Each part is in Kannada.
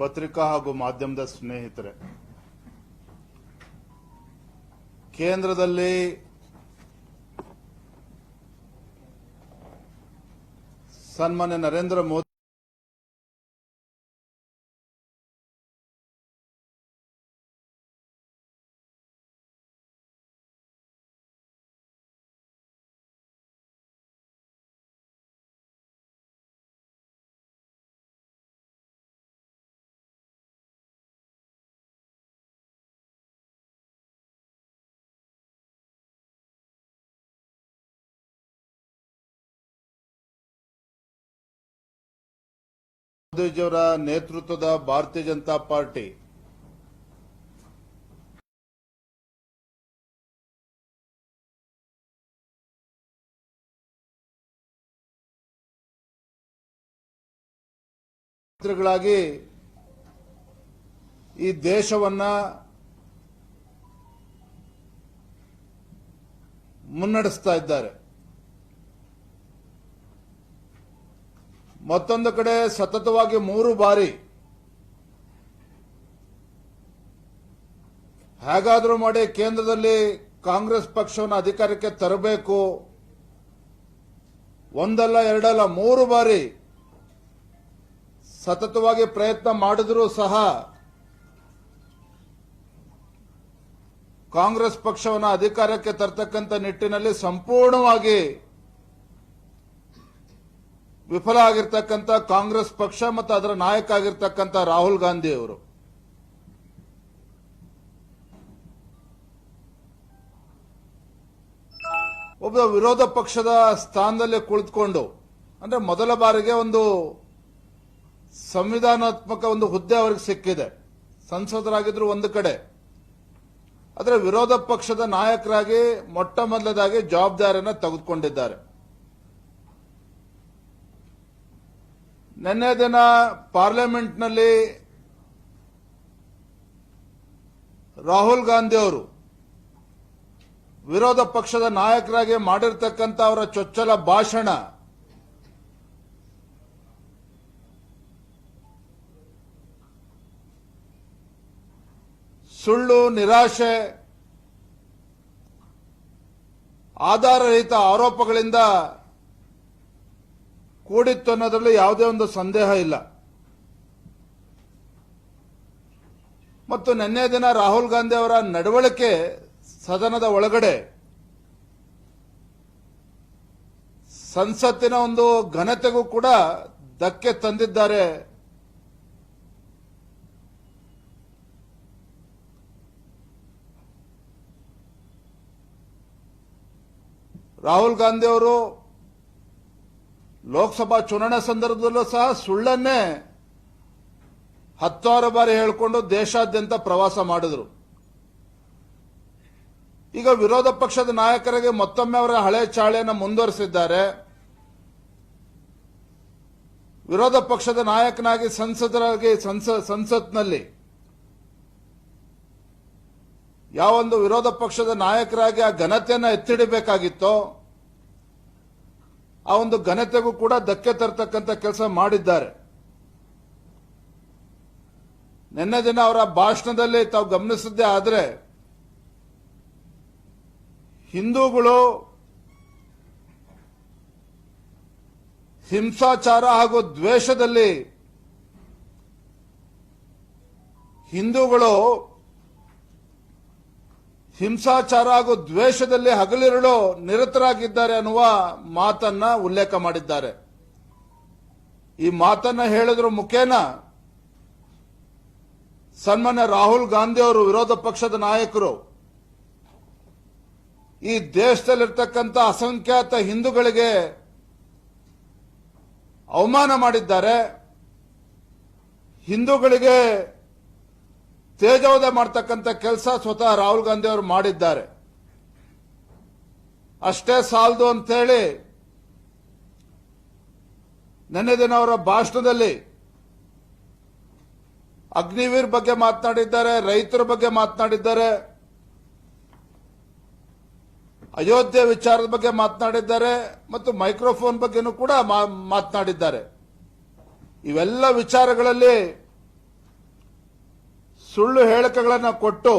ಪತ್ರಿಕಾ ಹಾಗೂ ಮಾಧ್ಯಮದ ಸ್ನೇಹಿತರೆ ಕೇಂದ್ರದಲ್ಲಿ ಸನ್ಮಾನ್ಯ ನರೇಂದ್ರ ಮೋದಿ ಮೋದಿಜಿಯವರ ನೇತೃತ್ವದ ಭಾರತೀಯ ಜನತಾ ಪಾರ್ಟಿ. ಮಂತ್ರಿಗಳಾಗಿ ಈ ದೇಶವನ್ನ ಮುನ್ನಡೆಸ್ತಾ ಇದ್ದಾರೆ. ಮತ್ತೊಂದು ಕಡೆ ಸತತವಾಗಿ ಮೂರು ಬಾರಿ ಹೇಗಾದರೂ ಮಾಡಿ ಕೇಂದ್ರದಲ್ಲಿ ಕಾಂಗ್ರೆಸ್ ಪಕ್ಷವನ್ನು ಅಧಿಕಾರಕ್ಕೆ ತರಬೇಕು. ಒಂದಲ್ಲ, ಎರಡಲ್ಲ, ಮೂರು ಬಾರಿ ಸತತವಾಗಿ ಪ್ರಯತ್ನ ಮಾಡಿದರೂ ಸಹ ಕಾಂಗ್ರೆಸ್ ಪಕ್ಷವನ್ನು ಅಧಿಕಾರಕ್ಕೆ ತರ್ತಕ್ಕಂಥ ನಿಟ್ಟಿನಲ್ಲಿ ಸಂಪೂರ್ಣವಾಗಿ ವಿಫಲ ಆಗಿರ್ತಕ್ಕಂಥ ಕಾಂಗ್ರೆಸ್ ಪಕ್ಷ ಮತ್ತು ಅದರ ನಾಯಕ ಆಗಿರ್ತಕ್ಕಂಥ ರಾಹುಲ್ ಗಾಂಧಿ ಅವರು. ಒಬ್ಬ ವಿರೋಧ ಪಕ್ಷದ ಸ್ಥಾನದಲ್ಲಿ ಕುಳಿತುಕೊಂಡು, ಅಂದ್ರೆ ಮೊದಲ ಬಾರಿಗೆ ಒಂದು ಸಂವಿಧಾನಾತ್ಮಕ ಒಂದು ಹುದ್ದೆ ಅವರಿಗೆ ಸಿಕ್ಕಿದೆ. ಸಂಸದರಾಗಿದ್ರು ಒಂದು ಕಡೆ. ಆದರೆ ವಿರೋಧ ಪಕ್ಷದ ನಾಯಕರಾಗಿ ಮೊಟ್ಟ ಮೊದಲದಾಗಿ ಜವಾಬ್ದಾರಿಯನ್ನು ತೆಗೆದುಕೊಂಡಿದ್ದಾರೆ. ನಿನ್ನೆ ದಿನ ಪಾರ್ಲಿಮೆಂಟ್ನಲ್ಲಿ ರಾಹುಲ್ ಗಾಂಧಿ ಅವರು ವಿರೋಧ ಪಕ್ಷದ ನಾಯಕರಾಗಿ ಮಾಡಿರ್ತಕ್ಕಂಥ ಅವರ ಚೊಚ್ಚಲ ಭಾಷಣ ಸುಳ್ಳು, ನಿರಾಶೆ, ಆಧಾರರಹಿತ ಆರೋಪಗಳಿಂದ ಕೂಡಿತ್ತು ಅನ್ನೋದರಲ್ಲಿ ಯಾವುದೇ ಒಂದು ಸಂದೇಹ ಇಲ್ಲ. ಮತ್ತು ನಿನ್ನೆ ದಿನ ರಾಹುಲ್ ಗಾಂಧಿ ಅವರ ನಡವಳಿಕೆ ಸದನದ ಒಳಗಡೆ ಸಂಸತ್ತಿನ ಒಂದು ಘನತೆಗೂ ಕೂಡ ಧಕ್ಕೆ ತಂದಿದ್ದಾರೆ. ರಾಹುಲ್ ಗಾಂಧಿ ಅವರು ಲೋಕಸಭಾ ಚುನಾವಣಾ ಸಂದರ್ಭದಲ್ಲೂ ಸಹ ಸುಳ್ಳನ್ನೇ ಹತ್ತಾರು ಬಾರಿ ಹೇಳಿಕೊಂಡು ದೇಶಾದ್ಯಂತ ಪ್ರವಾಸ ಮಾಡಿದ್ರು. ಈಗ ವಿರೋಧ ಪಕ್ಷದ ನಾಯಕರಿಗೆ ಮತ್ತೊಮ್ಮೆ ಅವರ ಹಳೆ ಚಾಳೆಯನ್ನು ಮುಂದುವರೆಸಿದ್ದಾರೆ. ವಿರೋಧ ಪಕ್ಷದ ನಾಯಕನಾಗಿ ಸಂಸದರಾಗಿ ಸಂಸ- ಸಂಸತ್ನಲ್ಲಿ ಯಾವೊಂದು ವಿರೋಧ ಪಕ್ಷದ ನಾಯಕರಾಗಿ ಆ ಘನತೆಯನ್ನು ಎತ್ತಿಡಬೇಕಾಗಿತ್ತೋ ಆ ಒಂದು ಘನತೆಗೂ ಕೂಡ ಧಕ್ಕೆ ತರ್ತಕ್ಕಂಥ ಕೆಲಸ ಮಾಡಿದ್ದಾರೆ. ನಿನ್ನೆ ದಿನ ಅವರ ಭಾಷಣದಲ್ಲಿ ತಾವು ಗಮನಿಸಿದ್ದೇ ಆದರೆ, ಹಿಂದೂಗಳು ಹಿಂಸಾಚಾರ ಹಾಗೂ ದ್ವೇಷದಲ್ಲಿ ಹಿಂದೂಗಳು ಹಿಂಸಾಚಾರ ಹಾಗೂ ದ್ವೇಷದಲ್ಲಿ ಹಗಲಿರುಳು ನಿರತರಾಗಿದ್ದಾರೆ ಅನ್ನುವ ಮಾತನ್ನ ಉಲ್ಲೇಖ ಮಾಡಿದ್ದಾರೆ. ಈ ಮಾತನ್ನ ಹೇಳಿದ್ರ ಮುಖೇನ ಸನ್ಮಾನ್ಯ ರಾಹುಲ್ ಗಾಂಧಿ ಅವರು ವಿರೋಧ ಪಕ್ಷದ ನಾಯಕರು. ಈ ದೇಶದಲ್ಲಿರ್ತಕ್ಕಂಥ ಅಸಂಖ್ಯಾತ ಹಿಂದೂಗಳಿಗೆ ಅವಮಾನ ಮಾಡಿದ್ದಾರೆ. ಹಿಂದೂಗಳಿಗೆ ತೇಜೋವಧೆ ಮಾಡ್ತಕ್ಕಂಥ ಕೆಲಸ ಸ್ವತಃ ರಾಹುಲ್ ಗಾಂಧಿ ಅವರು ಮಾಡಿದ್ದಾರೆ. ಅಷ್ಟೇ ಸಾಲದು ಅಂತೇಳಿ ನಿನ್ನೆ ದಿನ ಅವರ ಭಾಷಣದಲ್ಲಿ ಅಗ್ನಿವೀರ್ ಬಗ್ಗೆ ಮಾತನಾಡಿದ್ದಾರೆ, ರೈತರ ಬಗ್ಗೆ ಮಾತನಾಡಿದ್ದಾರೆ, ಅಯೋಧ್ಯೆ ವಿಚಾರದ ಬಗ್ಗೆ ಮಾತನಾಡಿದ್ದಾರೆ ಮತ್ತು ಮೈಕ್ರೋಫೋನ್ ಬಗ್ಗೆನೂ ಕೂಡ ಮಾತನಾಡಿದ್ದಾರೆ. ಇವೆಲ್ಲ ವಿಚಾರಗಳಲ್ಲಿ ಸುಳ್ಳು ಹೇಳಿಕೆಗಳನ್ನು ಕೊಟ್ಟು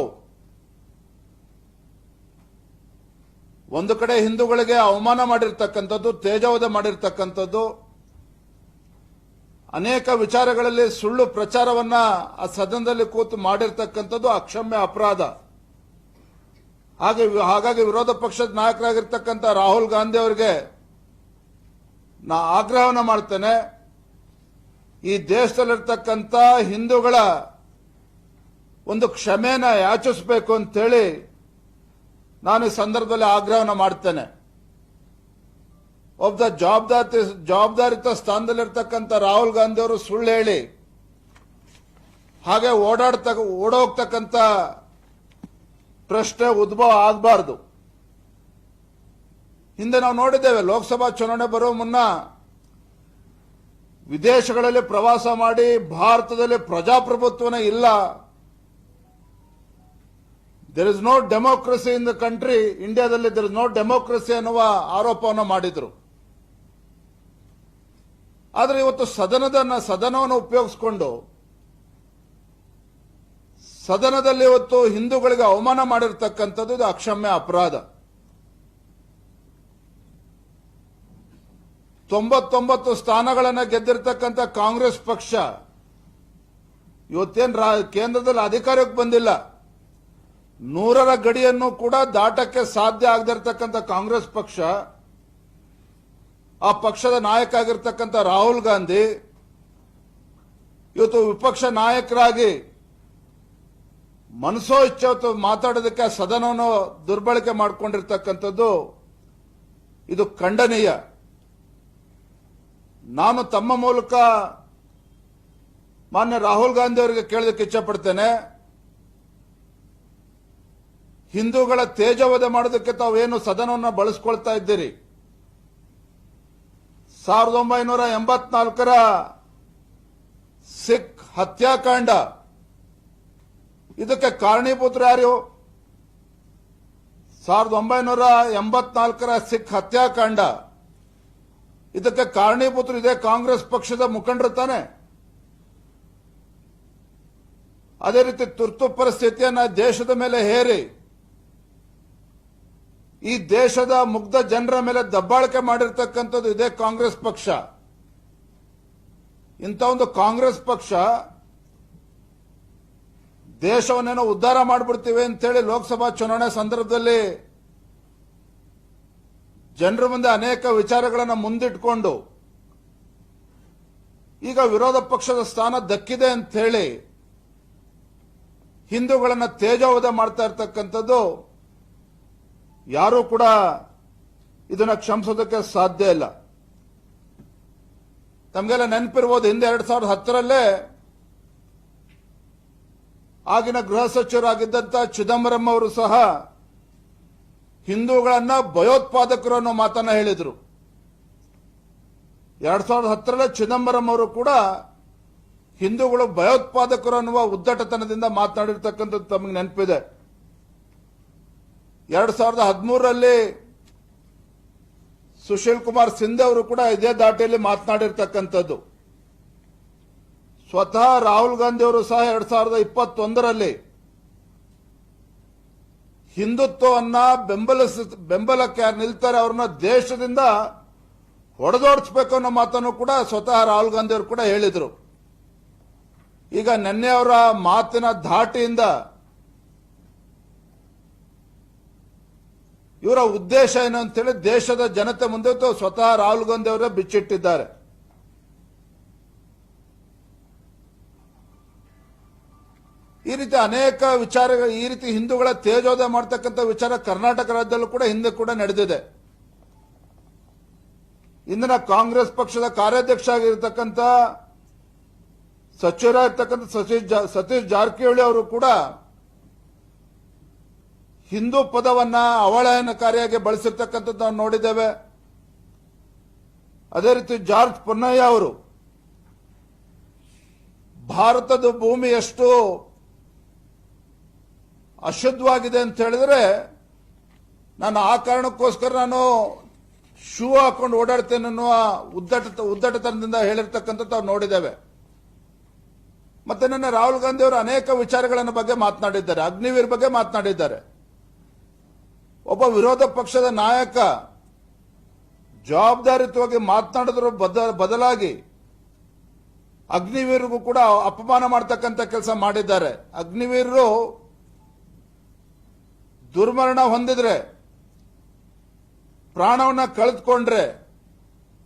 ಒಂದು ಕಡೆ ಹಿಂದೂಗಳಿಗೆ ಅವಮಾನ ಮಾಡಿರ್ತಕ್ಕಂಥದ್ದು, ತೇಜೋವಧೆ ಮಾಡಿರ್ತಕ್ಕಂಥದ್ದು, ಅನೇಕ ವಿಚಾರಗಳಲ್ಲಿ ಸುಳ್ಳು ಪ್ರಚಾರವನ್ನ ಆ ಸದನದಲ್ಲಿ ಕೂತು ಮಾಡಿರ್ತಕ್ಕಂಥದ್ದು ಅಕ್ಷಮ್ಯ ಅಪರಾಧ. ಹಾಗೆ ಹಾಗಾಗಿ ವಿರೋಧ ಪಕ್ಷದ ನಾಯಕರಾಗಿರ್ತಕ್ಕಂಥ ರಾಹುಲ್ ಗಾಂಧಿ ಅವರಿಗೆ ನಾ ಆಗ್ರಹವನ್ನು ಮಾಡ್ತೇನೆ. ಈ ದೇಶದಲ್ಲಿರ್ತಕ್ಕಂಥ ಹಿಂದೂಗಳ ಒಂದು ಕ್ಷಮೆನ ಯಾಚಿಸಬೇಕು ಅಂತೇಳಿ ನಾನು ಈ ಸಂದರ್ಭದಲ್ಲಿ ಆಗ್ರಹವನ್ನು ಮಾಡ್ತೇನೆ. ಒಬ್ಬ ಜವಾಬ್ದಾರಿ, ಜವಾಬ್ದಾರಿತ ಸ್ಥಾನದಲ್ಲಿರ್ತಕ್ಕಂಥ ರಾಹುಲ್ ಗಾಂಧಿ ಅವರು ಸುಳ್ಳು ಹೇಳಿ, ಹಾಗೆ ಓಡಾಡ್ತ, ಓಡೋಗ್ತಕ್ಕಂಥ ಪ್ರಶ್ನೆ ಉದ್ಭವ ಆಗಬಾರ್ದು. ಹಿಂದೆ ನಾವು ನೋಡಿದ್ದೇವೆ, ಲೋಕಸಭಾ ಚುನಾವಣೆ ಬರುವ ಮುನ್ನ ವಿದೇಶಗಳಲ್ಲಿ ಪ್ರವಾಸ ಮಾಡಿ ಭಾರತದಲ್ಲಿ ಪ್ರಜಾಪ್ರಭುತ್ವನೇ ಇಲ್ಲ. There is no democracy in the country ಇಂಡಿಯಾದಲ್ಲಿ ದೇರ್ ಇಸ್ ನೋ ಡೆಮೋಕ್ರಸಿ ಅನ್ನುವ ಆರೋಪವನ್ನು ಮಾಡಿದ್ರು. ಆದರೆ ಇವತ್ತು ಸದನದ ಸದನವನ್ನು ಉಪಯೋಗಿಸಿಕೊಂಡು, ಸದನದಲ್ಲಿ ಇವತ್ತು ಹಿಂದೂಗಳಿಗೆ ಅವಮಾನ ಮಾಡಿರ್ತಕ್ಕಂಥದ್ದು ಇದು ಅಕ್ಷಮ್ಯ ಅಪರಾಧ. ತೊಂಬತ್ತೊಂಬತ್ತು ಸ್ಥಾನಗಳನ್ನು ಗೆದ್ದಿರ್ತಕ್ಕಂಥ ಕಾಂಗ್ರೆಸ್ ಪಕ್ಷ ಇವತ್ತೇನು ಕೇಂದ್ರದಲ್ಲಿ ಅಧಿಕಾರಕ್ಕೆ ಬಂದಿಲ್ಲ. ನೂರರ ಗಡಿಯನ್ನು ಕೂಡ ದಾಟಕ್ಕೆ ಸಾಧ್ಯ ಆಗದಿರ್ತಕ್ಕಂಥ ಕಾಂಗ್ರೆಸ್ ಪಕ್ಷ, ಆ ಪಕ್ಷದ ನಾಯಕ ಆಗಿರ್ತಕ್ಕಂಥ ರಾಹುಲ್ ಗಾಂಧಿ, ಇವತ್ತು ವಿಪಕ್ಷ ನಾಯಕರಾಗಿ ಮನಸೋ ಇಚ್ಛೆ ಮಾತಾಡೋದಕ್ಕೆ ಸದನವನ್ನು ದುರ್ಬಳಕೆ ಮಾಡಿಕೊಂಡಿರ್ತಕ್ಕಂಥದ್ದು ಇದು ಖಂಡನೀಯ. ನಾನು ತಮ್ಮ ಮೂಲಕ ಮಾನ್ಯ ರಾಹುಲ್ ಗಾಂಧಿ ಅವರಿಗೆ ಕೇಳೋದಕ್ಕೆ ಇಚ್ಛಪಡ್ತೇನೆ ಹಿಂದೂಗಳ ತೇಜವಧೆ ಮಾಡೋದಕ್ಕೆ ತಾವೇನು ಸದನವನ್ನು ಬಳಸ್ಕೊಳ್ತಾ ಇದ್ದೀರಿ? ಸಾವಿರದ ಒಂಬೈನೂರ ಎಂಬತ್ನಾಲ್ಕರ ಸಿಖ್ ಹತ್ಯಾಕಾಂಡ. ಇದಕ್ಕೆ ಕಾರಣೀಭೂತರು ಯಾರು? ಸಾವಿರದ ಒಂಬೈನೂರ ಎಂಬತ್ನಾಲ್ಕರ ಸಿಖ್ ಹತ್ಯಾಕಾಂಡ. ಇದಕ್ಕೆ ಕಾರಣೀಭೂತರು ಇದೆ ಕಾಂಗ್ರೆಸ್ ಪಕ್ಷದ ಮುಖಂಡರು ತಾನೆ. ಅದೇ ರೀತಿ ತುರ್ತು ಪರಿಸ್ಥಿತಿಯನ್ನ ದೇಶದ ಮೇಲೆ ಹೇರಿ. ಈ ದೇಶದ ಮುಗ್ಧ ಜನರ ಮೇಲೆ ದಬ್ಬಾಳಿಕೆ ಮಾಡಿರ್ತಕ್ಕಂಥದ್ದು ಇದೇ ಕಾಂಗ್ರೆಸ್ ಪಕ್ಷ. ಇಂಥ ಒಂದು ಕಾಂಗ್ರೆಸ್ ಪಕ್ಷ ದೇಶವನ್ನೇನೋ ಉದ್ಧಾರ ಮಾಡಿಬಿಡ್ತೀವಿ ಅಂತೇಳಿ ಲೋಕಸಭಾ ಚುನಾವಣೆ ಸಂದರ್ಭದಲ್ಲಿ ಜನರ ಮುಂದೆ ಅನೇಕ ವಿಚಾರಗಳನ್ನು ಮುಂದಿಟ್ಕೊಂಡು ಈಗ ವಿರೋಧ ಪಕ್ಷದ ಸ್ಥಾನ ದಕ್ಕಿದೆ ಅಂತ ಹೇಳಿ ಹಿಂದೂಗಳನ್ನು ತೇಜೋವಧೆ ಮಾಡ್ತಾ ಇರ್ತಕ್ಕಂಥದ್ದು ಯಾರೂ ಕೂಡ ಇದನ್ನ ಕ್ಷಮಿಸೋದಕ್ಕೆ ಸಾಧ್ಯ ಇಲ್ಲ. ತಮಗೆಲ್ಲ ನೆನಪಿರ್ಬೋದು, ಹಿಂದೆ ಎರಡ್ ಸಾವಿರದ ಹತ್ತರಲ್ಲೇ ಆಗಿನ ಗೃಹ ಸಚಿವರಾಗಿದ್ದಂತ ಚಿದಂಬರಂ ಅವರು ಸಹ ಹಿಂದೂಗಳನ್ನ ಭಯೋತ್ಪಾದಕರು ಅನ್ನೋ ಮಾತನ್ನ ಹೇಳಿದರು. ಎರಡ್ ಸಾವಿರದ ಹತ್ತರಲ್ಲೇ ಚಿದಂಬರಂ ಅವರು ಕೂಡ ಹಿಂದೂಗಳು ಭಯೋತ್ಪಾದಕರು ಅನ್ನುವ ಉದ್ದಟತನದಿಂದ ಮಾತನಾಡಿರ್ತಕ್ಕಂಥದ್ದು ತಮಗೆ ನೆನಪಿದೆ. ಎರಡ್ ಸಾವಿರದ ಹದಿಮೂರರಲ್ಲಿ ಸುಶೀಲ್ ಕುಮಾರ್ ಸಿಂಧೆ ಅವರು ಕೂಡ ಇದೇ ದಾಟಿಯಲ್ಲಿ ಮಾತನಾಡಿರ್ತಕ್ಕಂಥದ್ದು. ಸ್ವತಃ ರಾಹುಲ್ ಗಾಂಧಿ ಅವರು ಸಹ ಎರಡ್ ಸಾವಿರದ ಇಪ್ಪತ್ತೊಂದರಲ್ಲಿ ಹಿಂದುತ್ವವನ್ನ ಬೆಂಬಲಿಸ, ಬೆಂಬಲಕ್ಕೆ ನಿಲ್ತಾರೆ ಅವ್ರನ್ನ ದೇಶದಿಂದ ಹೊಡೆದೋಡಿಸ್ಬೇಕು ಅನ್ನೋ ಮಾತನ್ನು ಕೂಡ ಸ್ವತಃ ರಾಹುಲ್ ಗಾಂಧಿ ಅವರು ಕೂಡ ಹೇಳಿದರು. ಈಗ ನಿನ್ನೆ ಅವರ ಮಾತಿನ ಧಾಟಿಯಿಂದ ಇವರ ಉದ್ದೇಶ ಏನು ಅಂತೇಳಿ ದೇಶದ ಜನತೆ ಮುಂದೆ ಸ್ವತಃ ರಾಹುಲ್ ಗಾಂಧಿ ಅವರ ಬಿಚ್ಚಿಟ್ಟಿದ್ದಾರೆ. ಈ ರೀತಿ ಅನೇಕ ವಿಚಾರಗಳು, ಈ ರೀತಿ ಹಿಂದೂಗಳ ತೇಜೋದಯ ಮಾಡ್ತಕ್ಕಂಥ ವಿಚಾರ ಕರ್ನಾಟಕ ರಾಜ್ಯದಲ್ಲೂ ಕೂಡ ಹಿಂದೆ ಕೂಡ ನಡೆದಿದೆ. ಇಂದಿನ ಕಾಂಗ್ರೆಸ್ ಪಕ್ಷದ ಕಾರ್ಯಾಧ್ಯಕ್ಷ ಆಗಿರತಕ್ಕಂಥ ಸಚಿವರಾಗಿರ್ತಕ್ಕಂಥ ಸತೀಶ್ ಜಾರಕಿಹೊಳಿ ಅವರು ಕೂಡ ಹಿಂದೂ ಪದವನ್ನ ಅವಳಯನಕಾರಿಯಾಗಿ ಬಳಸಿರ್ತಕ್ಕಂಥದ್ದು ನಾವು ನೋಡಿದ್ದೇವೆ. ಅದೇ ರೀತಿ ಜಾರ್ಜ್ ಪೊನ್ನಯ್ಯ ಅವರು, ಭಾರತದ ಭೂಮಿ ಎಷ್ಟು ಅಶುದ್ಧವಾಗಿದೆ ಅಂತ ಹೇಳಿದ್ರೆ, ನಾನು ಆ ಕಾರಣಕ್ಕೋಸ್ಕರ ನಾನು ಶೂ ಹಾಕೊಂಡು ಓಡಾಡ್ತೇನೆ ಅನ್ನುವ ಉದ್ದಟ, ಉದ್ದಟತನದಿಂದ ಹೇಳಿರ್ತಕ್ಕಂಥದ್ದು ನಾವು ನೋಡಿದ್ದೇವೆ. ಮತ್ತೆ ನನ್ನ ರಾಹುಲ್ ಗಾಂಧಿ ಅವರು ಅನೇಕ ವಿಚಾರಗಳನ್ನು ಬಗ್ಗೆ ಮಾತನಾಡಿದ್ದಾರೆ, ಅಗ್ನಿವೀರ್ ಬಗ್ಗೆ ಮಾತನಾಡಿದ್ದಾರೆ. ಒಬ್ಬ ವಿರೋಧ ಪಕ್ಷದ ನಾಯಕ ಜವಾಬ್ದಾರಿತವಾಗಿ ಮಾತನಾಡಿದ್ರು ಬದ- ಬದಲಾಗಿ ಅಗ್ನಿವೀರ್ಗೂ ಕೂಡ ಅಪಮಾನ ಮಾಡ್ತಕ್ಕಂಥ ಕೆಲಸ ಮಾಡಿದ್ದಾರೆ. ಅಗ್ನಿವೀರರು ದುರ್ಮರಣ ಹೊಂದಿದ್ರೆ, ಪ್ರಾಣವನ್ನ ಕಳೆದುಕೊಂಡ್ರೆ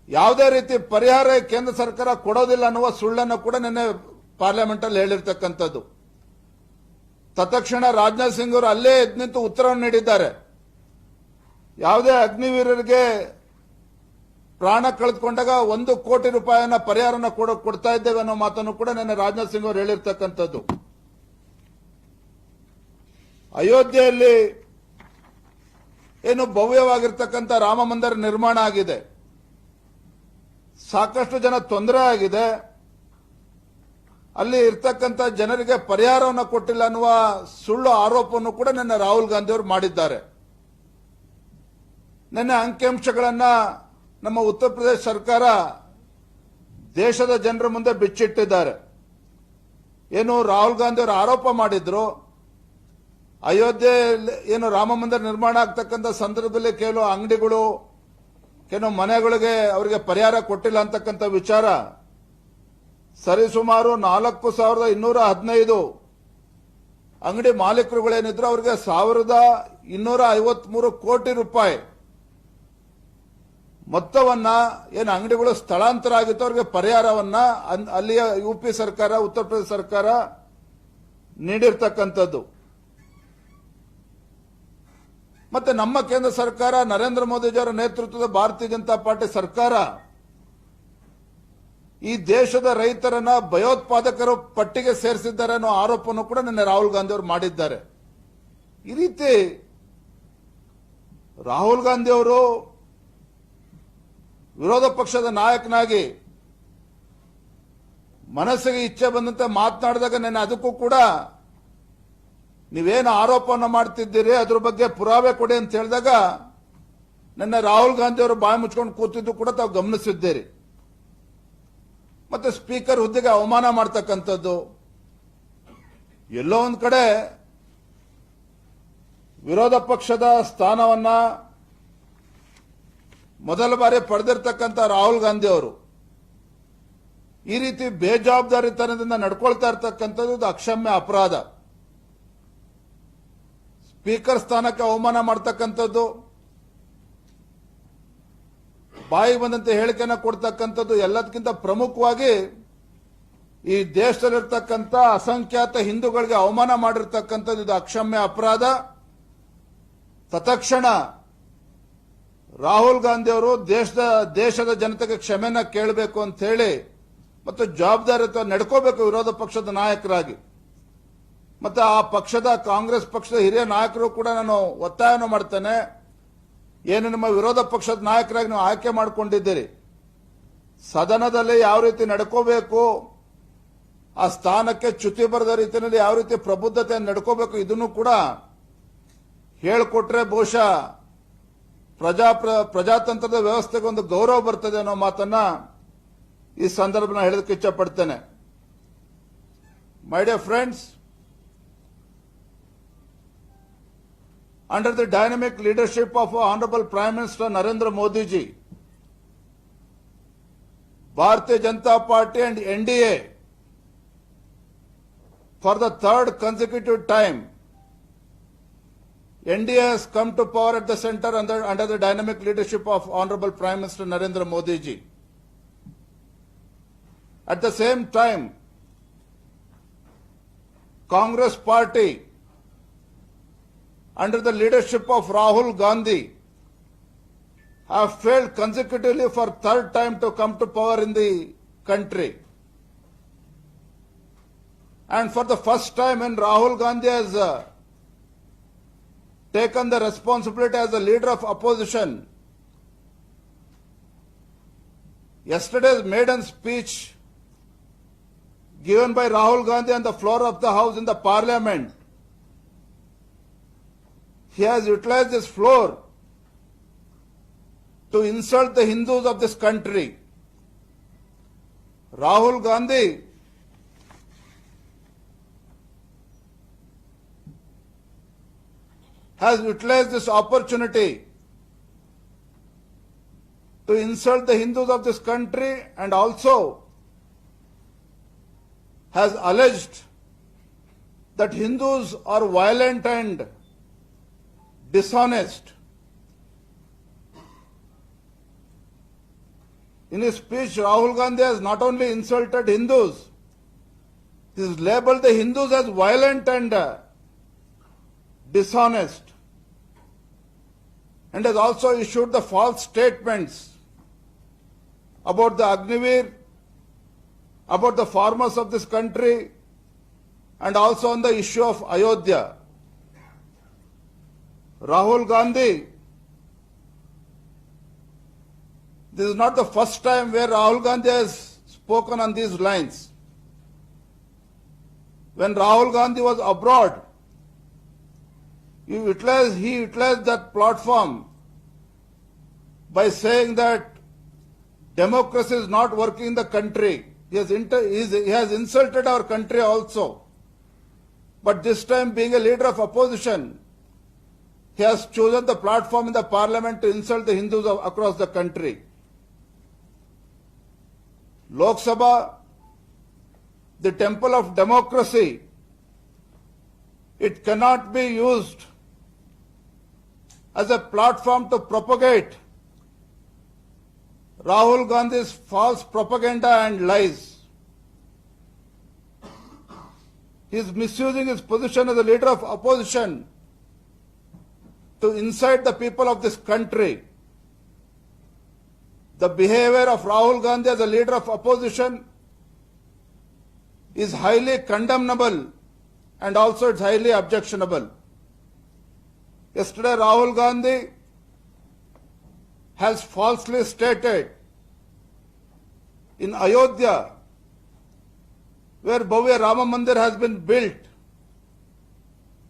ಯಾವುದೇ ರೀತಿ ಪರಿಹಾರ ಕೇಂದ್ರ ಸರ್ಕಾರ ಕೊಡೋದಿಲ್ಲ ಅನ್ನುವ ಸುಳ್ಳನ್ನು ಕೂಡ ನಿನ್ನೆ ಪಾರ್ಲಿಮೆಂಟ್ ಅಲ್ಲಿ ಹೇಳಿರ್ತಕ್ಕಂಥದ್ದು. ತತ್ಕ್ಷಣ ರಾಜನಾಥ್ ಸಿಂಗ್ ಅವರು ಅಲ್ಲೇ ನಿಂತು ಉತ್ತರವನ್ನು ನೀಡಿದ್ದಾರೆ. ಯಾವುದೇ ಅಗ್ನಿವೀರರಿಗೆ ಪ್ರಾಣ ಕಳೆದುಕೊಂಡಾಗ ಒಂದು ಕೋಟಿ ರೂಪಾಯಿನ ಪರಿಹಾರನ ಕೊಡ ಕೊಡ್ತಾ ಇದ್ದೇವೆ ಅನ್ನೋ ಮಾತನ್ನು ಕೂಡ ನಿನ್ನೆ ರಾಜನಾಥ್ ಸಿಂಗ್ ಅವರು ಹೇಳಿರ್ತಕ್ಕಂಥದ್ದು. ಅಯೋಧ್ಯೆಯಲ್ಲಿ ಏನು ಭವ್ಯವಾಗಿರ್ತಕ್ಕಂಥ ರಾಮ ಮಂದಿರ ನಿರ್ಮಾಣ ಆಗಿದೆ. ಸಾಕಷ್ಟು ಜನ ತೊಂದರೆ ಆಗಿದೆ. ಅಲ್ಲಿ ಇರ್ತಕ್ಕಂಥ ಜನರಿಗೆ ಪರಿಹಾರವನ್ನು ಕೊಟ್ಟಿಲ್ಲ ಅನ್ನುವ ಸುಳ್ಳು ಆರೋಪವನ್ನು ಕೂಡ ನಿನ್ನೆ ರಾಹುಲ್ ಗಾಂಧಿ ಅವರು ಮಾಡಿದ್ದಾರೆ. ನಿನ್ನೆ ಅಂಕಿಅಂಶಗಳನ್ನ ನಮ್ಮ ಉತ್ತರ ಪ್ರದೇಶ ಸರ್ಕಾರ ದೇಶದ ಜನರ ಮುಂದೆ ಬಿಚ್ಚಿಟ್ಟಿದ್ದಾರೆ. ಏನು ರಾಹುಲ್ ಗಾಂಧಿ ಅವರು ಆರೋಪ ಮಾಡಿದ್ರು. ಅಯೋಧ್ಯೆ ಏನು ರಾಮ ಮಂದಿರ ನಿರ್ಮಾಣ ಆಗ್ತಕ್ಕಂಥ ಸಂದರ್ಭದಲ್ಲಿ ಕೆಲವು ಅಂಗಡಿಗಳು ಕೆಲವು ಮನೆಗಳಿಗೆ ಅವರಿಗೆ ಪರಿಹಾರ ಕೊಟ್ಟಿಲ್ಲ ಅಂತಕ್ಕಂಥ ವಿಚಾರ ಸರಿಸುಮಾರು ನಾಲ್ಕು ಸಾವಿರದ ಇನ್ನೂರ ಹದಿನೈದು ಅಂಗಡಿ ಮಾಲೀಕರುಗಳೇನಿದ್ರು, ಅವರಿಗೆ ಸಾವಿರದ ಇನ್ನೂರ ಐವತ್ಮೂರು ಕೋಟಿ ರೂಪಾಯಿ ಮೊತ್ತವನ್ನ ಏನು ಅಂಗಡಿಗಳು ಸ್ಥಳಾಂತರ ಆಗಿತ್ತು, ಅವರಿಗೆ ಪರಿಹಾರವನ್ನ ಅಲ್ಲಿಯ ಯು ಪಿ ಸರ್ಕಾರ, ಉತ್ತರ ಪ್ರದೇಶ ಸರ್ಕಾರ ನೀಡಿರ್ತಕ್ಕಂಥದ್ದು. ಮತ್ತೆ ನಮ್ಮ ಕೇಂದ್ರ ಸರ್ಕಾರ, ನರೇಂದ್ರ ಮೋದಿಜಿಯವರ ನೇತೃತ್ವದ ಭಾರತೀಯ ಜನತಾ ಪಾರ್ಟಿ ಸರ್ಕಾರ, ಈ ದೇಶದ ರೈತರನ್ನ ಭಯೋತ್ಪಾದಕರು ಪಟ್ಟಿಗೆ ಸೇರಿಸಿದ್ದಾರೆ ಅನ್ನೋ ಆರೋಪವನ್ನು ಕೂಡ ನಿನ್ನೆ ರಾಹುಲ್ ಗಾಂಧಿ ಅವರು ಮಾಡಿದ್ದಾರೆ. ಈ ರೀತಿ ರಾಹುಲ್ ಗಾಂಧಿ ಅವರು ವಿರೋಧ ಪಕ್ಷದ ನಾಯಕನಾಗಿ ಮನಸ್ಸಿಗೆ ಇಚ್ಛೆ ಬಂದಂತೆ ಮಾತನಾಡಿದಾಗ ನಾನು ಅದಕ್ಕೂ ಕೂಡ ನೀವೇನು ಆರೋಪವನ್ನು ಮಾಡ್ತಿದ್ದೀರಿ, ಅದ್ರ ಬಗ್ಗೆ ಪುರಾವೆ ಕೊಡಿ ಅಂತ ಹೇಳಿದಾಗ ನನ್ನ ರಾಹುಲ್ ಗಾಂಧಿ ಅವರು ಬಾಯಿ ಮುಚ್ಕೊಂಡು ಕೂತಿದ್ದು ಕೂಡ ತಾವು ಗಮನಿಸಿದ್ದೀರಿ. ಮತ್ತೆ ಸ್ಪೀಕರ್ ಹುದ್ದೆಗೆ ಅವಮಾನ ಮಾಡ್ತಕ್ಕಂಥದ್ದು. ಎಲ್ಲೋ ಒಂದು ಕಡೆ ವಿರೋಧ ಪಕ್ಷದ ಸ್ಥಾನವನ್ನ ಮೊದಲ ಬಾರಿ ಪಡೆದಿರ್ತಕ್ಕಂಥ ರಾಹುಲ್ ಗಾಂಧಿ ಅವರು ಈ ರೀತಿ ಬೇಜವಾಬ್ದಾರಿತನದಿಂದ ನಡ್ಕೊಳ್ತಾ ಇರ್ತಕ್ಕಂಥದ್ದು ಅಕ್ಷಮ್ಯ ಅಪರಾಧ. ಸ್ಪೀಕರ್ ಸ್ಥಾನಕ್ಕೆ ಅವಮಾನ ಮಾಡ್ತಕ್ಕಂಥದ್ದು ಬಾಯಿ ಬಂದಂತೆ ಹೇಳಿಕೆಯನ್ನು ಕೊಡ್ತಕ್ಕಂಥದ್ದು ಎಲ್ಲದಕ್ಕಿಂತ ಪ್ರಮುಖವಾಗಿ ಈ ದೇಶದಲ್ಲಿರ್ತಕ್ಕಂಥ ಅಸಂಖ್ಯಾತ ಹಿಂದೂಗಳಿಗೆ ಅವಮಾನ ಮಾಡಿರ್ತಕ್ಕಂಥದ್ದು ಇದು ಅಕ್ಷಮ್ಯ ಅಪರಾಧ. ತತ್ಕ್ಷಣ ರಾಹುಲ್ ಗಾಂಧಿ ಅವರು ದೇಶದ ದೇಶದ ಜನತೆಗೆ ಕ್ಷಮೆನ ಕೇಳಬೇಕು ಅಂತ ಹೇಳಿ ಮತ್ತು ಜವಾಬ್ದಾರಿಯುತ ನಡ್ಕೋಬೇಕು ವಿರೋಧ ಪಕ್ಷದ ನಾಯಕರಾಗಿ. ಮತ್ತೆ ಆ ಪಕ್ಷದ ಕಾಂಗ್ರೆಸ್ ಪಕ್ಷದ ಹಿರಿಯ ನಾಯಕರು ಕೂಡ ನಾನು ಒತ್ತಾಯವನ್ನು ಮಾಡ್ತೇನೆ. ಏನು ನಿಮ್ಮ ವಿರೋಧ ಪಕ್ಷದ ನಾಯಕರಾಗಿ ನೀವು ಆಯ್ಕೆ ಮಾಡಿಕೊಂಡಿದ್ದೀರಿ? ಸದನದಲ್ಲಿ ಯಾವ ರೀತಿ ನಡ್ಕೋಬೇಕು? ಆ ಸ್ಥಾನಕ್ಕೆ ಚ್ಯುತಿ ಬರದ ರೀತಿಯಲ್ಲಿ ಯಾವ ರೀತಿ ಪ್ರಬುದ್ಧತೆ ನಡ್ಕೋಬೇಕು ಇದನ್ನು ಕೂಡ ಹೇಳಿಕೊಟ್ರೆ ಬಹುಶಃ ಪ್ರಜಾ ಪ್ರಜಾತಂತ್ರದ ವ್ಯವಸ್ಥೆಗೆ ಒಂದು ಗೌರವ ಬರ್ತದೆ ಅನ್ನೋ ಮಾತನ್ನ ಈ ಸಂದರ್ಭನ ಹೇಳೋದಕ್ಕೆ ಇಚ್ಛಪಡ್ತೇನೆ my dear friends under the dynamic leadership of Honorable Prime Minister Narendra Modi ji, Bharatiya Janata Party and for the third consecutive consecutive NDA has come to power at the center under, under the dynamic leadership of Honorable Prime Minister Narendra Modi ji. At the same time, Congress party under the leadership of Rahul Gandhi have failed consecutively for third time to come to power in the country. And for the first time when Rahul Gandhi has uh, taken the responsibility as a leader of opposition, yesterday's maiden speech given by Rahul Gandhi on the floor of the House in the Parliament he has utilized this floor to insult the Hindus of this country. Rahul Gandhi has utilized this opportunity to insult the Hindus of this country and also has alleged that Hindus are violent and dishonest. In his speech, Rahul Gandhi has not only insulted Hindus, he has labeled the Hindus as violent and uh, dishonest, and has also issued the false statements about the Agnivir, about the farmers of this country, and also on the issue of Ayodhya. Rahul Gandhi, this is not the first time where Rahul Gandhi has spoken on these lines. When Rahul Gandhi was abroad, he utilized, that platform by saying that democracy is not working in the country. He has, inter, he has insulted our country also. But this time, being a leader of opposition, he has chosen the platform in the parliament to insult the Hindus of, across the country. Lok Sabha, the temple of democracy, it cannot be used as a platform to propagate Rahul Gandhi's false propaganda and lies. He is misusing his position as a leader of opposition to incite the people of this country. The behavior of Rahul Gandhi as a leader of opposition is highly condemnable and also it's highly objectionable. Yesterday, Rahul Gandhi has falsely stated in Ayodhya, where Bhavya Rama Mandir has been built,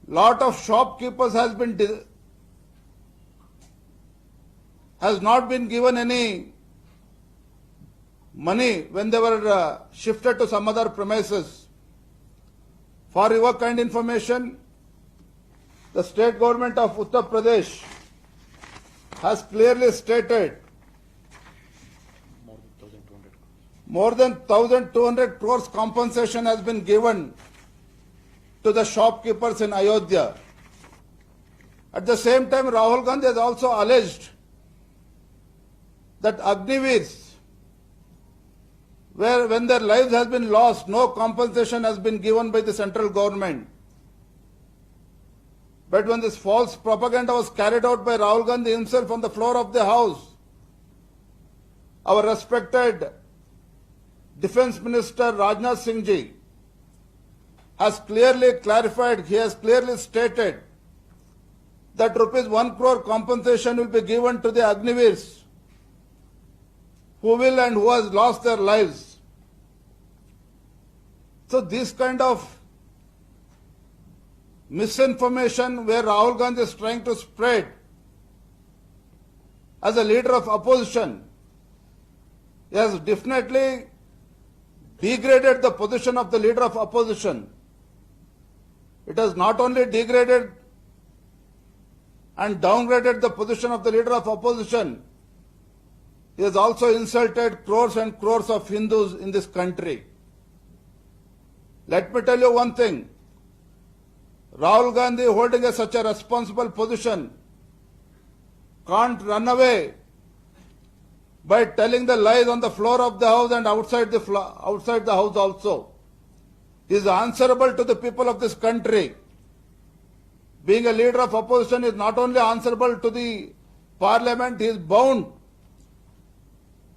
lot of shopkeepers has been has not been given any money when they were uh, shifted to some other premises. For your kind information, the state government of Uttar Pradesh has clearly stated more than 1200 crores compensation has been given to the shopkeepers in Ayodhya. At the same time, Rahul Gandhi has also alleged that Agniveers, where when their lives has been lost, no compensation has been given by the central government. But when this false propaganda was carried out by Rahul Gandhi himself on the floor of the house, our respected Defense Minister Rajnath Singh ji has clearly clarified, he has clearly stated that rupees 1 crore compensation will be given to the Agniveers who will and who has lost their lives. So this kind of misinformation where Rahul Gandhi is trying to spread as a leader of opposition has definitely degraded the position of the leader of opposition. It has not only degraded and downgraded the position of the leader of opposition, he has also insulted crores and crores of Hindus in this country. Let me tell you one thing. Rahul Gandhi holding a, such a responsible position can't run away by telling the lies on the floor of the house and outside the outside the house also. He is answerable to the people of this country. Being a leader of opposition is not only answerable to the parliament, he is bound.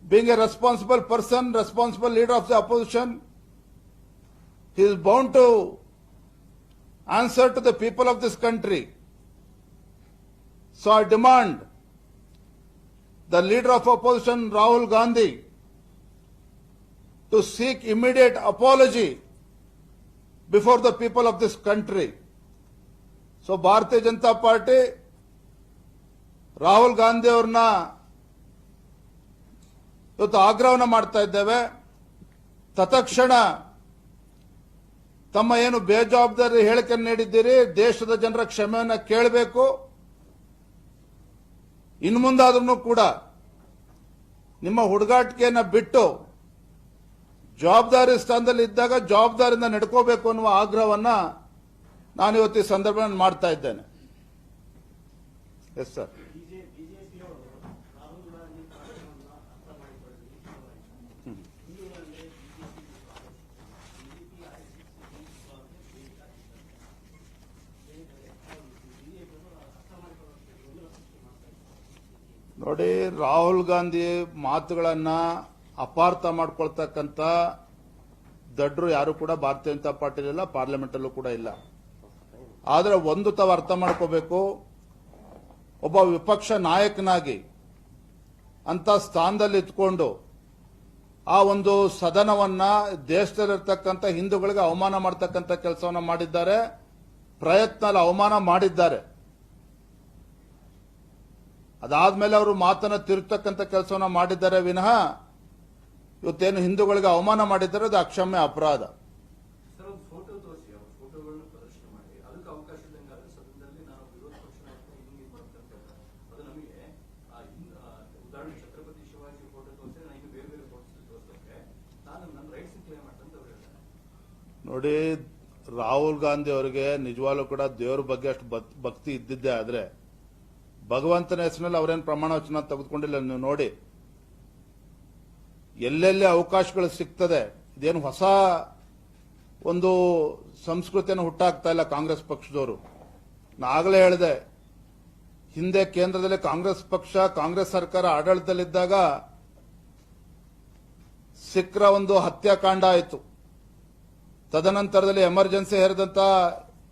Being a responsible person, responsible leader of the opposition, he is bound to answer to the people of this country. So I demand the leader of opposition Rahul Gandhi to seek immediate apology before the people of this country. So Bharatiya Janata Party Rahul Gandhi ಅವ್ರನ್ನ ಇವತ್ತು agravana ಮಾಡ್ತಾ ಇದ್ದೇವೆ ತತ್ಕ್ಷಣ ತಮ್ಮ ಏನು ಬೇಜವಾಬ್ದಾರಿ ಹೇಳಿಕೆ ನೀಡಿದ್ದೀರಿ? ದೇಶದ ಜನರ ಕ್ಷಮೆಯನ್ನು ಕೇಳಬೇಕು. ಇನ್ನು ಮುಂದಾದ್ರೂ ಕೂಡ ನಿಮ್ಮ ಹುಡುಗಾಟಿಕೆಯನ್ನು ಬಿಟ್ಟು ಜವಾಬ್ದಾರಿ ಸ್ಥಾನದಲ್ಲಿ ಇದ್ದಾಗ ಜವಾಬ್ದಾರಿಯಿಂದ ನಡ್ಕೋಬೇಕು ಅನ್ನುವ ಆಗ್ರಹವನ್ನು ನಾನು ಇವತ್ತು ಈ ಸಂದರ್ಭದಲ್ಲಿ ಮಾಡ್ತಾ ಇದ್ದೇನೆ. ಎಸ್ ಸರ್ ಬಿಜೆಪಿಯವರು ರಾಹುಲ್ ಗಾಂಧಿ ಭಾಷಣವನ್ನು ಅರ್ಥ ಮಾಡಿಕೊಳ್ಳಲು ವಿಫಲವಾಯಿತು ಹಿಂದೂಗಳಂದ್ರೆ ಬಿಜೆಪಿ ಬಿಜೆಪಿಯವರು ಅರ್ಥ ಮಾಡಿಕೊಳ್ಳುವಂತೆ ಗೊಂದಲ ಸೃಷ್ಟಿ ಮಾಡ್ತಾ ಇದ್ದಾರೆ ನೋಡಿ, ರಾಹುಲ್ ಗಾಂಧಿ ಮಾತುಗಳನ್ನ ಅಪಾರ್ಥ ಮಾಡ್ಕೊಳ್ತಕ್ಕಂಥ ದಡ್ರು ಯಾರು ಕೂಡ ಭಾರತೀಯ ಜನತಾ ಪಾರ್ಟಿಲಿಲ್ಲ ಪಾರ್ಲಿಮೆಂಟಲ್ಲೂ ಕೂಡ ಇಲ್ಲ. ಆದರೆ ಒಂದು ತಾವು ಅರ್ಥ ಮಾಡ್ಕೋಬೇಕು, ಒಬ್ಬ ವಿಪಕ್ಷ ನಾಯಕನಾಗಿ ಅಂತ ಸ್ಥಾನದಲ್ಲಿ ಇದ್ಕೊಂಡು ಆ ಒಂದು ಸದನವನ್ನ ದೇಶದಲ್ಲಿರ್ತಕ್ಕಂಥ ಹಿಂದೂಗಳಿಗೆ ಅವಮಾನ ಮಾಡ್ತಕ್ಕಂಥ ಕೆಲಸವನ್ನ ಮಾಡಿದ್ದಾರೆ ಪ್ರಯತ್ನ ಅವಮಾನ ಮಾಡಿದ್ದಾರೆ. ಅದಾದ್ಮೇಲೆ ಅವರು ಮಾತನ್ನು ತಿರುಗ್ತಕ್ಕಂಥ ಕೆಲಸವನ್ನ ಮಾಡಿದ್ದಾರೆ ವಿನಃ ಇವತ್ತೇನು ಹಿಂದೂಗಳಿಗೆ ಅವಮಾನ ಮಾಡಿದ್ದಾರೆ ಅದು ಅಕ್ಷಮ್ಯ ಅಪರಾಧ. ನೋಡಿ ರಾಹುಲ್ ಗಾಂಧಿ ಅವರಿಗೆ ನಿಜವಾಗ್ಲೂ ಕೂಡ ದೇವರ ಬಗ್ಗೆ ಅಷ್ಟು ಭಕ್- ಭಕ್ತಿ ಇದ್ದಿದ್ದೆ ಆದ್ರೆ ಭಗವಂತನ ಹೆಸರಿನಲ್ಲಿ ಅವರೇನು ಪ್ರಮಾಣ ವಚನ ತೆಗೆದುಕೊಂಡಿಲ್ಲ ನೀವು ನೋಡಿ. ಎಲ್ಲೆಲ್ಲಿ ಅವಕಾಶಗಳು ಸಿಗ್ತದೆ, ಇದೇನು ಹೊಸ ಒಂದು ಸಂಸ್ಕೃತಿಯನ್ನು ಹುಟ್ಟಾಕ್ತಾ ಇಲ್ಲ ಕಾಂಗ್ರೆಸ್ ಪಕ್ಷದವರು. ನಾಗಲೇ ಹೇಳಿದೆ, ಹಿಂದೆ ಕೇಂದ್ರದಲ್ಲಿ ಕಾಂಗ್ರೆಸ್ ಪಕ್ಷ, ಕಾಂಗ್ರೆಸ್ ಸರ್ಕಾರ ಆಡಳಿತದಲ್ಲಿದ್ದಾಗ ಸಿಖ್ರ ಒಂದು ಹತ್ಯಾಕಾಂಡ ಆಯಿತು. ತದನಂತರದಲ್ಲಿ ಎಮರ್ಜೆನ್ಸಿ ಹೇರಿದಂತ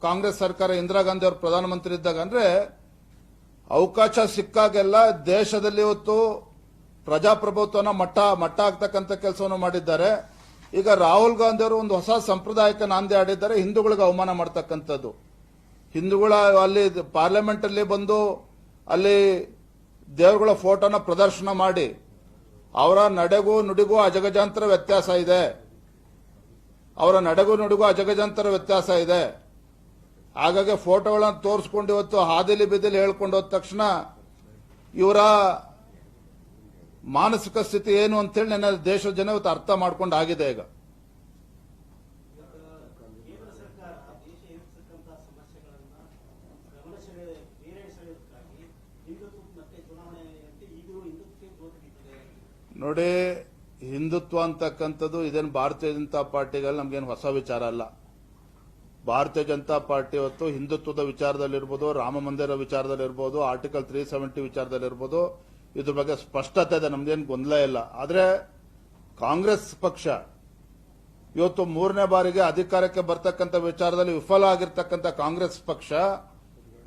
ಕಾಂಗ್ರೆಸ್ ಸರ್ಕಾರ ಇಂದಿರಾ ಗಾಂಧಿ ಅವರು ಪ್ರಧಾನಮಂತ್ರಿ ಇದ್ದಾಗ ಅಂದ್ರೆ ಅವಕಾಶ ಸಿಕ್ಕಾಗೆಲ್ಲ ದೇಶದಲ್ಲಿ ಇವತ್ತು ಪ್ರಜಾಪ್ರಭುತ್ವನ ಮಟ್ಟ ಮಟ್ಟ ಆಗ್ತಕ್ಕಂಥ ಕೆಲಸವನ್ನು ಮಾಡಿದ್ದಾರೆ. ಈಗ ರಾಹುಲ್ ಗಾಂಧಿ ಅವರು ಒಂದು ಹೊಸ ಸಂಪ್ರದಾಯಕ್ಕೆ ನಾಂದಿ ಆಡಿದ್ದಾರೆ ಹಿಂದೂಗಳಿಗೆ ಅವಮಾನ ಮಾಡ್ತಕ್ಕಂಥದ್ದು. ಹಿಂದೂಗಳ ಅಲ್ಲಿ ಪಾರ್ಲಿಮೆಂಟ್ ಅಲ್ಲಿ ಬಂದು ಅಲ್ಲಿ ದೇವರುಗಳ ಫೋಟೋನ ಪ್ರದರ್ಶನ ಮಾಡಿ, ಅವರ ನಡೆಗೂ ನುಡಿಗೂ ಅಜಗಜಾಂತರ ವ್ಯತ್ಯಾಸ ಇದೆ. ಅವರ ನಡೆಗೂ ನುಡಿಗೂ ಅಜಗಜಾಂತರ ವ್ಯತ್ಯಾಸ ಇದೆ. ಹಾಗಾಗಿ ಫೋಟೋಗಳನ್ನು ತೋರಿಸ್ಕೊಂಡು ಇವತ್ತು ಹಾದಿಲಿ ಬಿದಿಲಿ ಹೇಳ್ಕೊಂಡು ಹೋದ ತಕ್ಷಣ ಇವರ ಮಾನಸಿಕ ಸ್ಥಿತಿ ಏನು ಅಂತೇಳಿ ನನ್ನ ದೇಶದ ಜನ ಇವತ್ತು ಅರ್ಥ ಮಾಡ್ಕೊಂಡು ಆಗಿದೆ ಈಗ. ನೋಡಿ ಹಿಂದುತ್ವ ಅಂತಕ್ಕಂಥದ್ದು ಇದೇನು ಭಾರತೀಯ ಜನತಾ ಪಾರ್ಟಿಗಳು ನಮ್ಗೇನು ಹೊಸ ವಿಚಾರ ಅಲ್ಲ. ಭಾರತೀಯ ಜನತಾ ಪಾರ್ಟಿ ಇವತ್ತು ಹಿಂದುತ್ವದ ವಿಚಾರದಲ್ಲಿರ್ಬೋದು, ರಾಮ ಮಂದಿರ ವಿಚಾರದಲ್ಲಿರ್ಬೋದು, ಆರ್ಟಿಕಲ್ ತ್ರೀ ಸೆವೆಂಟಿ ವಿಚಾರದಲ್ಲಿರ್ಬೋದು, ಇದ್ರ ಬಗ್ಗೆ ಸ್ಪಷ್ಟತೆ ಇದೆ, ನಮ್ದೇನು ಗೊಂದಲ ಇಲ್ಲ. ಆದರೆ ಕಾಂಗ್ರೆಸ್ ಪಕ್ಷ ಇವತ್ತು ಮೂರನೇ ಬಾರಿಗೆ ಅಧಿಕಾರಕ್ಕೆ ಬರ್ತಕ್ಕಂಥ ವಿಚಾರದಲ್ಲಿ ವಿಫಲ ಆಗಿರ್ತಕ್ಕಂಥ ಕಾಂಗ್ರೆಸ್ ಪಕ್ಷ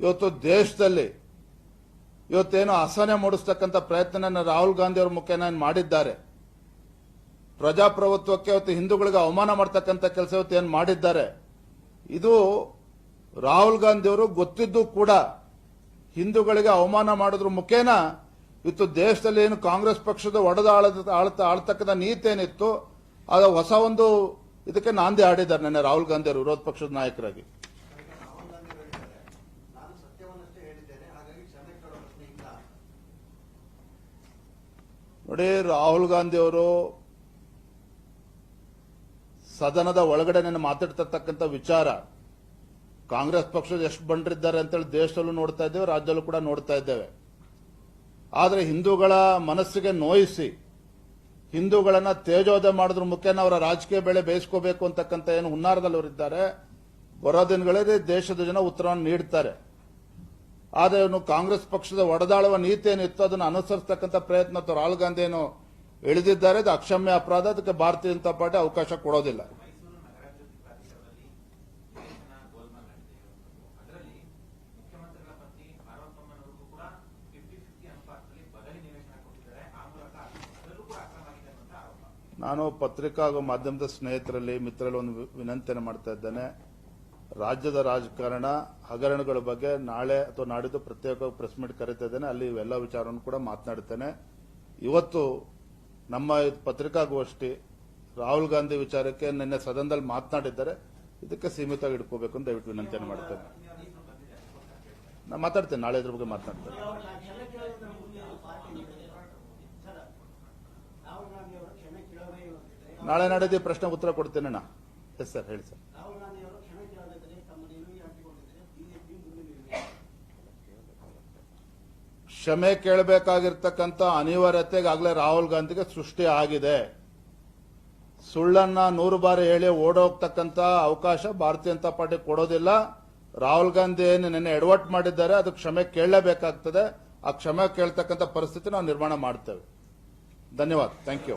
ಇವತ್ತು ದೇಶದಲ್ಲಿ ಇವತ್ತೇನು ಅಸಹನೆ ಮೂಡಿಸ್ತಕ್ಕಂಥ ಪ್ರಯತ್ನ ರಾಹುಲ್ ಗಾಂಧಿ ಅವರ ಮುಖೇನ ಮಾಡಿದ್ದಾರೆ. ಪ್ರಜಾಪ್ರಭುತ್ವಕ್ಕೆ ಇವತ್ತು ಹಿಂದೂಗಳಿಗೆ ಅವಮಾನ ಮಾಡ್ತಕ್ಕಂಥ ಕೆಲಸ ಇವತ್ತು ಏನು ಮಾಡಿದ್ದಾರೆ. ಇದು ರಾಹುಲ್ ಗಾಂಧಿ ಅವರು ಗೊತ್ತಿದ್ದು ಕೂಡ ಹಿಂದೂಗಳಿಗೆ ಅವಮಾನ ಮಾಡೋದ್ರ ಮುಖೇನ. ಇತ್ತು ದೇಶದಲ್ಲಿ ಏನು ಕಾಂಗ್ರೆಸ್ ಪಕ್ಷದ ಒಡೆದ ಆಳದ, ಆಳ್ತ, ಆಳ್ತಕ್ಕಂಥ ನೀತಿ ಏನಿತ್ತು, ಅದು ಹೊಸ ಒಂದು ಇದಕ್ಕೆ ನಾಂದಿ ಆಡಿದ್ದಾರೆ ನಿನ್ನೆ ರಾಹುಲ್ ಗಾಂಧಿ ಅವರು ವಿರೋಧ ಪಕ್ಷದ ನಾಯಕರಾಗಿ. ನೋಡಿ, ರಾಹುಲ್ ಗಾಂಧಿ ಅವರು ಸದನದ ಒಳಗಡೆ ನಿನ್ನ ಮಾತಾಡ್ತಿರ್ತಕ್ಕಂಥ ವಿಚಾರ, ಕಾಂಗ್ರೆಸ್ ಪಕ್ಷದ ಎಷ್ಟು ಬಂಡರಿದ್ದಾರೆ ಅಂತೇಳಿ ದೇಶದಲ್ಲೂ ನೋಡ್ತಾ ಇದ್ದೇವೆ, ರಾಜ್ಯದಲ್ಲೂ ಕೂಡ ನೋಡ್ತಾ ಇದ್ದೇವೆ. ಆದರೆ ಹಿಂದೂಗಳ ಮನಸ್ಸಿಗೆ ನೋಯಿಸಿ, ಹಿಂದೂಗಳನ್ನ ತೇಜೋದೆ ಮಾಡೋದ್ರ ಮುಖೇನ ಅವರ ರಾಜಕೀಯ ಬೆಳೆ ಬೇಯಿಸ್ಕೋಬೇಕು ಅಂತಕ್ಕಂಥ ಏನು ಹುನ್ನಾರದಲ್ಲಿ ಅವರಿದ್ದಾರೆ ಬರೋ ದಿನಗಳಲ್ಲಿ ದೇಶದ ಜನ ಉತ್ತರವನ್ನು ನೀಡ್ತಾರೆ. ಆದರೆ ಕಾಂಗ್ರೆಸ್ ಪಕ್ಷದ ಒಡೆದಾಳುವ ನೀತಿ ಏನಿತ್ತು ಅದನ್ನು ಅನುಸರಿಸತಕ್ಕಂಥ ಪ್ರಯತ್ನ ರಾಹುಲ್ ಗಾಂಧಿ ಏನು ಇಳಿದಿದ್ದಾರೆ ಅದು ಅಕ್ಷಮ್ಯ ಅಪರಾಧ, ಅದಕ್ಕೆ ಭಾರತೀಯ ಜನತಾ ಪಾರ್ಟಿ ಅವಕಾಶ ಕೊಡೋದಿಲ್ಲ. ನಾನು ಪತ್ರಿಕಾ ಹಾಗೂ ಮಾಧ್ಯಮದ ಸ್ನೇಹಿತರಲ್ಲಿ, ಮಿತ್ರರಲ್ಲಿ ಒಂದು ವಿನಂತಿಯನ್ನು ಮಾಡ್ತಾ ಇದ್ದೇನೆ. ರಾಜ್ಯದ ರಾಜಕಾರಣ, ಹಗರಣಗಳ ಬಗ್ಗೆ ನಾಳೆ ಅಥವಾ ನಾಡಿದ್ದು ಪ್ರತ್ಯೇಕವಾಗಿ ಪ್ರೆಸ್ ಮೀಟ್ ಕರೀತಾ ಇದ್ದೇನೆ. ಅಲ್ಲಿ ಇವೆಲ್ಲ ವಿಚಾರವನ್ನು ಕೂಡ ಮಾತನಾಡ್ತೇನೆ ಇವತ್ತು ನಮ್ಮ ಪತ್ರಿಕಾಗೋಷ್ಠಿ ರಾಹುಲ್ ಗಾಂಧಿ ವಿಚಾರಕ್ಕೆ ನಿನ್ನೆ ಸದನದಲ್ಲಿ ಮಾತನಾಡಿದ್ದಾರೆ. ಇದಕ್ಕೆ ಸೀಮಿತವಾಗಿ ಇಟ್ಕೋಬೇಕು ಅಂತ ದಯವಿಟ್ಟು ವಿನಂತಿಯನ್ನು ಮಾಡ್ತೇನೆ. ನಾನು ಮಾತಾಡ್ತೇನೆ, ನಾಳೆ ಇದ್ರ ಬಗ್ಗೆ ಮಾತನಾಡ್ತೇನೆ. ನಾಳೆ ನಾಡಿದ್ದು ಪ್ರಶ್ನೆ ಉತ್ತರ ಕೊಡ್ತೇನೆ ಎಸ್ ಸರ್, ಹೇಳಿ ಸರ್ ರಾಹುಲ್ ಗಾಂಧಿ ಅವರು ಕ್ಷಮೆ ಕೇಳದಿದ್ದರೆ ತಮ್ಮ ನಿಲುವಿಗೆ ಅಂಟಿಕೊಂಡಿದ್ದರೆ ಬಿಜೆಪಿ ಮುಂದೆ ನಿಲ್ಲುತ್ತದೆ ಕ್ಷಮೆ ಕೇಳಬೇಕಾಗಿರ್ತಕ್ಕಂಥ ಅನಿವಾರ್ಯತೆಗಾಗಲೇ ರಾಹುಲ್ ಗಾಂಧಿಗೆ ಸೃಷ್ಟಿ ಆಗಿದೆ. ಸುಳ್ಳನ್ನ ನೂರು ಬಾರಿ ಹೇಳಿ ಓಡೋಗ್ತಕ್ಕಂಥ ಅವಕಾಶ ಭಾರತೀಯ ಜನತಾ ಪಾರ್ಟಿ ಕೊಡೋದಿಲ್ಲ. ರಾಹುಲ್ ಗಾಂಧಿ ಏನು ನಿನ್ನೆ ಎಡವಟ್ ಮಾಡಿದ್ದಾರೆ, ಅದು ಕ್ಷಮೆ ಕೇಳಲೇಬೇಕಾಗ್ತದೆ. ಆ ಕ್ಷಮೆ ಕೇಳ್ತಕ್ಕಂಥ ಪರಿಸ್ಥಿತಿ ನಾವು ನಿರ್ಮಾಣ ಮಾಡ್ತೇವೆ. ಧನ್ಯವಾದ. Thank you.